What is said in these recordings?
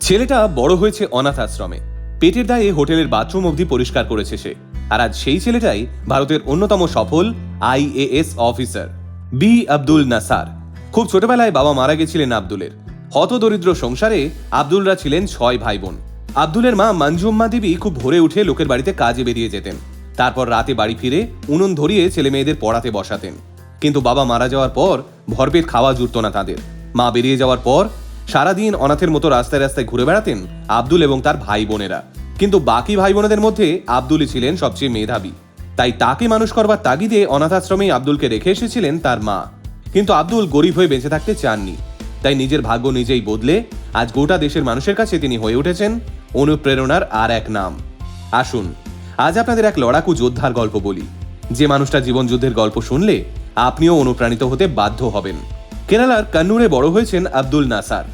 ছেলেটা বড় হয়েছে অনাথ আশ্রমে। পেটের দায়ে হোটেলের বাথরুম অবধি পরিষ্কার করেছে সে। আর আজ সেই ছেলেটাই ভারতের অন্যতম সফল আইএএস অফিসার, বি আব্দুল নাসার। খুব ছোটবেলায় বাবা মারা গেছিলেন আব্দুলের। হতদরিদ্র সংসারে আব্দুলরা ছিলেন ছয় ভাই বোন আব্দুলের মা মঞ্জুম্মা দেবী খুব ভোরে উঠে লোকের বাড়িতে কাজে বেরিয়ে যেতেন। তারপর রাতে বাড়ি ফিরে উনুন ধরিয়ে ছেলে মেয়েদের পড়াতে বসাতেন। কিন্তু বাবা মারা যাওয়ার পর ভরপেট খাওয়া জুটত না তাদের। মা বেরিয়ে যাওয়ার পর সারাদিন অনাথের মতো রাস্তায় রাস্তায় ঘুরে বেড়াতেন আব্দুল এবং তার ভাই বোনেরা। কিন্তু বাকি ভাই বোনেদের মধ্যে আব্দুলই ছিলেন সবচেয়ে মেধাবী। তাই তাকে মানুষ করবার তাগিদে অনাথ আশ্রমেই আব্দুলকে রেখে এসেছিলেন তার মা। কিন্তু আব্দুল গরিব হয়ে বেঁচে থাকতে চাননি। তাই নিজের ভাগ্য নিজেই বদলে আজ গোটা দেশের মানুষের কাছে তিনি হয়ে উঠেছেন অনুপ্রেরণার আর এক নাম। আসুন, আজ আপনাদের এক লড়াকু যোদ্ধার গল্প বলি। যে মানুষটা জীবন যুদ্ধের গল্প শুনলে আপনিও অনুপ্রাণিত হতে বাধ্য হবেন। কেরালার কান্নুরে বড় হয়েছেন আব্দুল নাসার।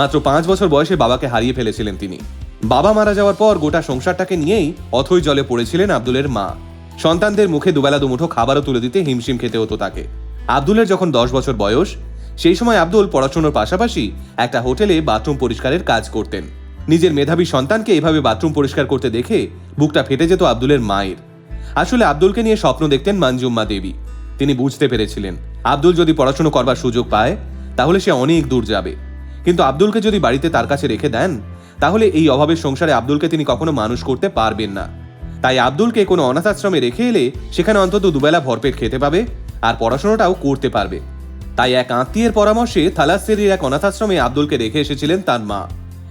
মাত্র পাঁচ বছর বয়সে বাবাকে হারিয়ে ফেলেছিলেন তিনি। বাবা মারা যাওয়ার পর গোটা সংসারটাকে নিয়েই অথই জলে পড়েছিলেন আব্দুলের মা। সন্তানদের মুখে দুবেলা দুমুঠো খাবারও তুলে দিতে হিমশিম খেতে হতো তাকে। আব্দুলের যখন দশ বছর বয়স, সেই সময় আব্দুল পড়াশোনার পাশাপাশি একটা হোটেলে বাথরুম পরিষ্কারের কাজ করতেন। নিজের মেধাবী সন্তানকে এভাবে বাথরুম পরিষ্কার করতে দেখে বুকটা ফেটে যেত আব্দুলের মায়ের। আসলে আব্দুলকে নিয়ে স্বপ্ন দেখতেন মানজুম্মা দেবী। তিনি বুঝতে পেরেছিলেন, আব্দুল যদি পড়াশোনা করবার সুযোগ পায়, তাহলে সে অনেক দূর যাবে। কিন্তু আব্দুলকে যদি বাড়িতে তার কাছে রেখে দেন, তাহলে এই অভাবের সংসারে আব্দুলকে তিনি কখনো মানুষ করতে পারবেন না। তাই আব্দুলকে কোনো অনাথ আশ্রমে রেখে এলে সেখানে অন্তত দুবেলা ভরপেট খেতে পাবে আর পড়াশোনাটাও করতে পারবে। তাই এক আত্মীয়ের পরামর্শে থালাসেরির এক অনাথাশ্রমে আব্দুলকে রেখে এসেছিলেন তার মা।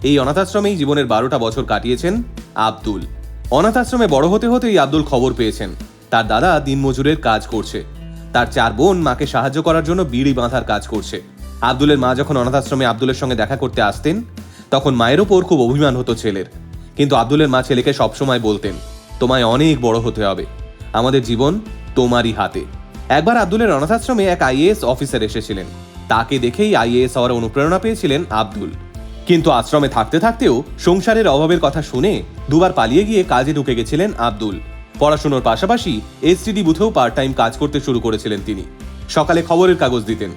এই অনাথ আশ্রমেই জীবনের বারোটা বছর কাটিয়েছেন আব্দুল। অনাথ আশ্রমে বড় হতে হতেই আব্দুল খবর পেয়েছেন। তার দাদা দিনমজুরের কাজ করছে। তার চার বোন মাকে সাহায্য করার জন্য বিড়ি বাঁধার কাজ করছে। আব্দুলের মা যখন অনাথাশ্রমে আব্দুলের সঙ্গে দেখা করতে আসতেন, তখন মায়ের ওপর খুব অভিমান হতো ছেলের। কিন্তু আব্দুলের মা ছেলেকে সবসময় বলতেন, তোমায় অনেক বড় হতে হবে। আমাদের জীবন তোমারই হাতে। একবার আব্দুলের অনাথাশ্রমে এক আইএএস অফিসার এসেছিলেন। তাকে দেখেই আইএএস হওয়ার অনুপ্রেরণা পেয়েছিলেন আব্দুল। কিন্তু আশ্রমে থাকতে থাকতেও সংসারের অভাবের কথা শুনে দুবার পালিয়ে গিয়ে কাজে ঢুকে গেছিলেন আব্দুল। পড়াশুনোর পাশাপাশি এসটিডি বুথেও পার্ট টাইম কাজ করতে শুরু করেছিলেন তিনি। সকালে খবরের কাগজ দিতেন।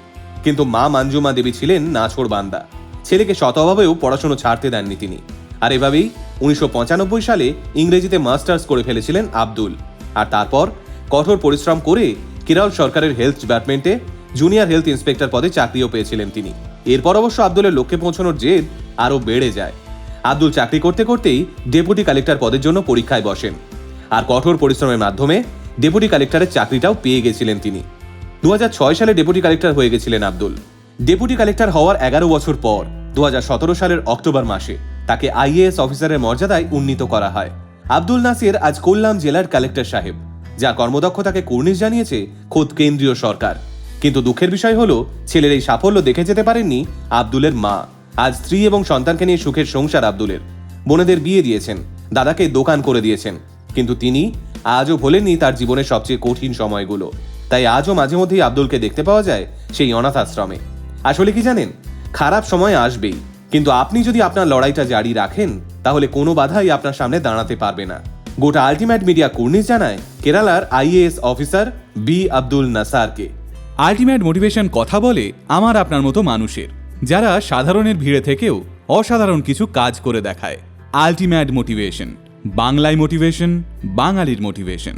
কিন্তু মা মাঞ্জুমা দেবী ছিলেন নাছোড় বান্দা। ছেলেকে শত অভাবেও পড়াশোনা ছাড়তে দেননি তিনি। আর এভাবেই উনিশশো পঁচানব্বই সালে ইংরেজিতে মাস্টার্স করে ফেলেছিলেন আব্দুল। আর তারপর কঠোর পরিশ্রম করে কেরল সরকারের হেলথ ডিপার্টমেন্টে জুনিয়র হেলথ ইন্সপেক্টর পদে চাকরিও পেয়েছিলেন তিনি। এরপর অবশ্য আব্দুলের লক্ষ্যে পৌঁছানোর জেদ আরও বেড়ে যায়। আব্দুল চাকরি করতে করতেই ডেপুটি কালেক্টর পদের জন্য পরীক্ষায় বসেন। আর কঠোর পরিশ্রমের মাধ্যমে ডেপুটি কালেক্টরের চাকরিটাও পেয়ে গেছিলেন তিনি। দু হাজার ছয় সালে ডেপুটি কালেক্টর হয়ে গেছিলেন আব্দুল। ডেপুটি কালেক্টর হওয়ার এগারো বছর পর দু হাজার সতেরো সালের অক্টোবর মাসে তাকে আইএএস অফিসারের মর্যাদায় উন্নীত করা হয়। আব্দুল নাসির আজ কোল্লাম জেলার কালেক্টর সাহেব, যার কর্মদক্ষতাকে কুর্নিশ জানিয়েছে খোদ কেন্দ্রীয় সরকার। কিন্তু দুঃখের বিষয় হলো, ছেলের এই সাফল্য দেখে যেতে পারেননি আব্দুলের মা। আজ স্ত্রী এবং সন্তানকে নিয়ে সুখের সংসার আব্দুলের। বোনেদের বিয়ে দিয়েছেন, দাদাকে দোকান করে দিয়েছেন। কিন্তু তিনি আজও ভোলেননি তার জীবনের সবচেয়ে কঠিন সময়গুলো। তাই আজও মাঝে মধ্যেই আব্দুলকে দেখতে পাওয়া যায় সেই অনাথ আশ্রমে। আসলে কি জানেন? খারাপ সময় আসবেই। কিন্তু আপনি যদি আপনার লড়াইটা জারি রাখেন, তাহলে কোনো বাধাই আপনার সামনে দাঁড়াতে পারবে না। গোটা আলটিমেট মিডিয়া কুর্নিশ জানায়, কেরালার আইএএস অফিসার বি আব্দুল নাসারকে। আলটিমেট মোটিভেশন কথা বলে আমার আপনার মতো মানুষের, যারা সাধারণের ভিড়ে থেকেও অসাধারণ কিছু কাজ করে দেখায়। আলটিমেট মোটিভেশন, বাংলায় মোটিভেশন, বাঙালির মোটিভেশন।